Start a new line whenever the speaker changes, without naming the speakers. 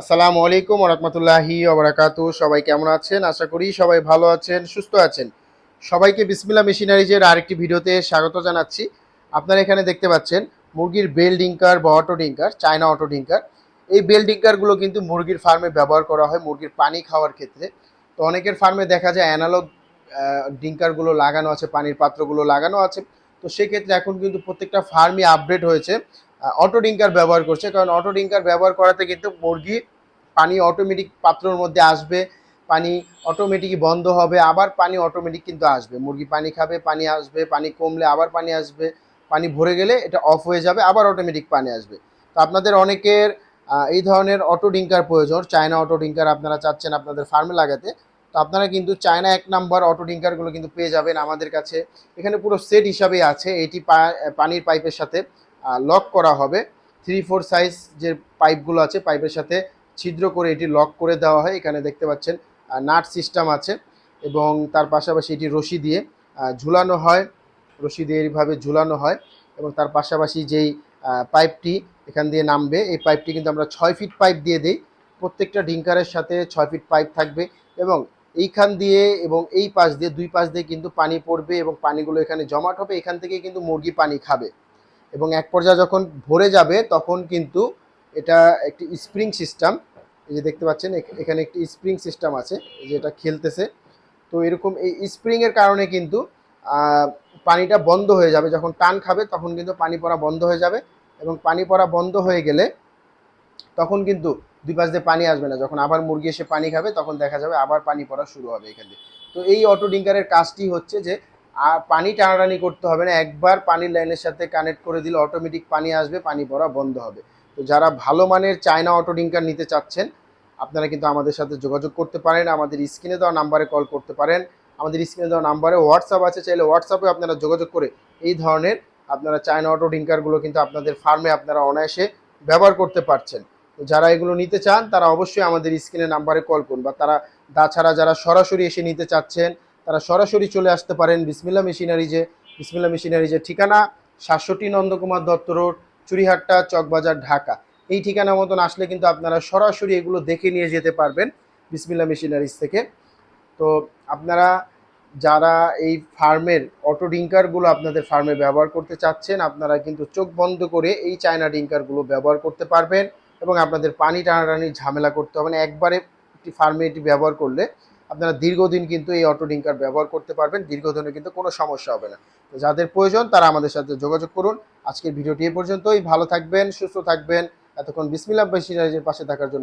আসসালামু আলাইকুম রহমতুল্লাহি ওবরাকাতু সবাই কেমন আছেন? আশা করি সবাই ভালো আছেন, সুস্থ আছেন। সবাইকে বিসমিল্লা মেশিনারিজের আরেকটি ভিডিওতে স্বাগত জানাচ্ছি। আপনারা এখানে দেখতে পাচ্ছেন মুরগির বেল ডিঙ্কার বা অটো ডিঙ্কার, চায়না অটো ডিঙ্কার। এই বেল ডিঙ্কারগুলো কিন্তু মুরগির ফার্মে ব্যবহার করা হয় মুরগির পানি খাওয়ার ক্ষেত্রে। তো অনেকের ফার্মে দেখা যায় অ্যানালগ ডিঙ্কারগুলো লাগানো আছে, পানির পাত্রগুলো লাগানো আছে। তো সেক্ষেত্রে এখন কিন্তু প্রত্যেকটা ফার্মই আপডেট হয়েছে। অটো ডিঙ্কার ব্যবহার করছে। কারণ অটো ডিঙ্কার ব্যবহার করাতে কিন্তু মুরগি পানি অটোমেটিক পাত্রর মধ্যে আসবে, পানি অটোমেটিকই বন্ধ হবে, আবার পানি অটোমেটিক কিন্তু আসবে। মুরগি পানি খাবে, পানি আসবে, পানি কমলে আবার পানি আসবে, পানি ভরে গেলে এটা অফ হয়ে যাবে, আবার অটোমেটিক পানি আসবে। তো আপনাদের অনেকের এই ধরনের অটো ডিঙ্কার প্রয়োজন। চায়না অটো ডিঙ্কার আপনারা চাচ্ছেন আপনাদের ফার্মে লাগাতে। তো আপনারা কিন্তু চায়না এক নাম্বার অটো ডিঙ্কারগুলো কিন্তু পেয়ে যাবেন আমাদের কাছে। এখানে পুরো সেট হিসাবে আছে এটি পানির পাইপের সাথে। লক করা হবে। থ্রি ফোর সাইজ যে পাইপগুলো আছে পাইপের সাথে ছিদ্র করে এটি লক করে দেওয়া হয়। এখানে দেখতে পাচ্ছেন নাট সিস্টেম আছে এবং তার পাশাপাশি এটি রশি দিয়ে ঝুলানো হয়। রশি দিয়ে এইভাবে ঝুলানো হয় এবং তার পাশাপাশি যেই পাইপটি এখান দিয়ে নামবে, এই পাইপটি কিন্তু আমরা ছয় ফিট পাইপ দিয়ে দিই। প্রত্যেকটা ডিঙ্কারের সাথে ছয় ফিট পাইপ থাকবে এবং এইখান দিয়ে এবং এই পাশ দিয়ে, দুই পাশ দিয়ে কিন্তু পানি পড়বে এবং পানিগুলো এখানে জমাট হবে। এখান থেকে কিন্তু মুরগি পানি খাবে। এবং এক পর্যায়ে যখন ভরে যাবে, তখন কিন্তু এটা একটি স্প্রিং সিস্টেম, এই যে দেখতে পাচ্ছেন এখানে একটি স্প্রিং সিস্টেম আছে, এই যে এটা খেলতেছে। তো এরকম এই স্প্রিংয়ের কারণে কিন্তু পানিটা বন্ধ হয়ে যাবে। যখন টান খাবে, তখন কিন্তু পানি পড়া বন্ধ হয়ে যাবে এবং পানি পড়া বন্ধ হয়ে গেলে তখন কিন্তু দুই পাশ দিয়ে পানি আসবে না। যখন আবার মুরগি এসে পানি খাবে, তখন দেখা যাবে আবার পানি পড়া শুরু হবে এখান দিয়ে। তো এই অটো ডিঙ্কারের কাজটি হচ্ছে যে আর পানি টানাটানি করতে হবে না। একবার পানির লাইনের সাথে কানেক্ট করে দিলে অটোমেটিক পানি আসবে, পানি পড়া বন্ধ হবে। তো যারা ভালো মানের চায়না অটো ডিঙ্কার নিতে চাচ্ছেন, আপনারা কিন্তু আমাদের সাথে যোগাযোগ করতে পারেন। আমাদের স্ক্রিনে দেওয়া নাম্বারে কল করতে পারেন। আমাদের স্ক্রিনে দেওয়া নাম্বারে হোয়াটসঅ্যাপ আছে, চাইলে হোয়াটসঅ্যাপে আপনারা যোগাযোগ করে এই ধরনের আপনারা চায়না অটো ডিঙ্কারগুলো কিন্তু আপনাদের ফার্মে আপনারা অনায়াসে ব্যবহার করতে পারছেন। তো যারা এগুলো নিতে চান, তারা অবশ্যই আমাদের স্ক্রিনে নাম্বারে কল করুন বা তারা তাছাড়া যারা সরাসরি এসে নিতে চাচ্ছেন তারা সরাসরি চলে আসতে পারেন বিসমিল্লা মেশিনারিজে বিসমিল্লা মেশিনারিজের ঠিকানা সাতষট্টি নন্দকুমার দত্ত রোড চুরিহাট্টা চকবাজার, ঢাকা। এই ঠিকানা মতন আসলে কিন্তু আপনারা সরাসরি এগুলো দেখে নিয়ে যেতে পারবেন বিসমিল্লা মেশিনারিজ থেকে। তো আপনারা যারা এই ফার্মের অটো ডিঙ্কারগুলো আপনাদের ফার্মে ব্যবহার করতে চাচ্ছেন, আপনারা কিন্তু চোখ বন্ধ করে এই চায়না ডিঙ্কারগুলো ব্যবহার করতে পারবেন এবং আপনাদের পানি টানাটানির ঝামেলা করতে হবে না। একবারে একটি ফার্মে এটি ব্যবহার করলে আপনারা দীর্ঘদিন কিন্তু এই অটো ডিঙ্কার ব্যবহার করতে পারবেন দীর্ঘদিনে কিন্তু কোনো সমস্যা হবে না। তো যাদের প্রয়োজন, তারা আমাদের সাথে যোগাযোগ করুন। আজকের ভিডিওটি এ পর্যন্তই। ভালো থাকবেন, সুস্থ থাকবেন। এতক্ষণ বিসমিল্লা বেশি পাশে থাকার জন্য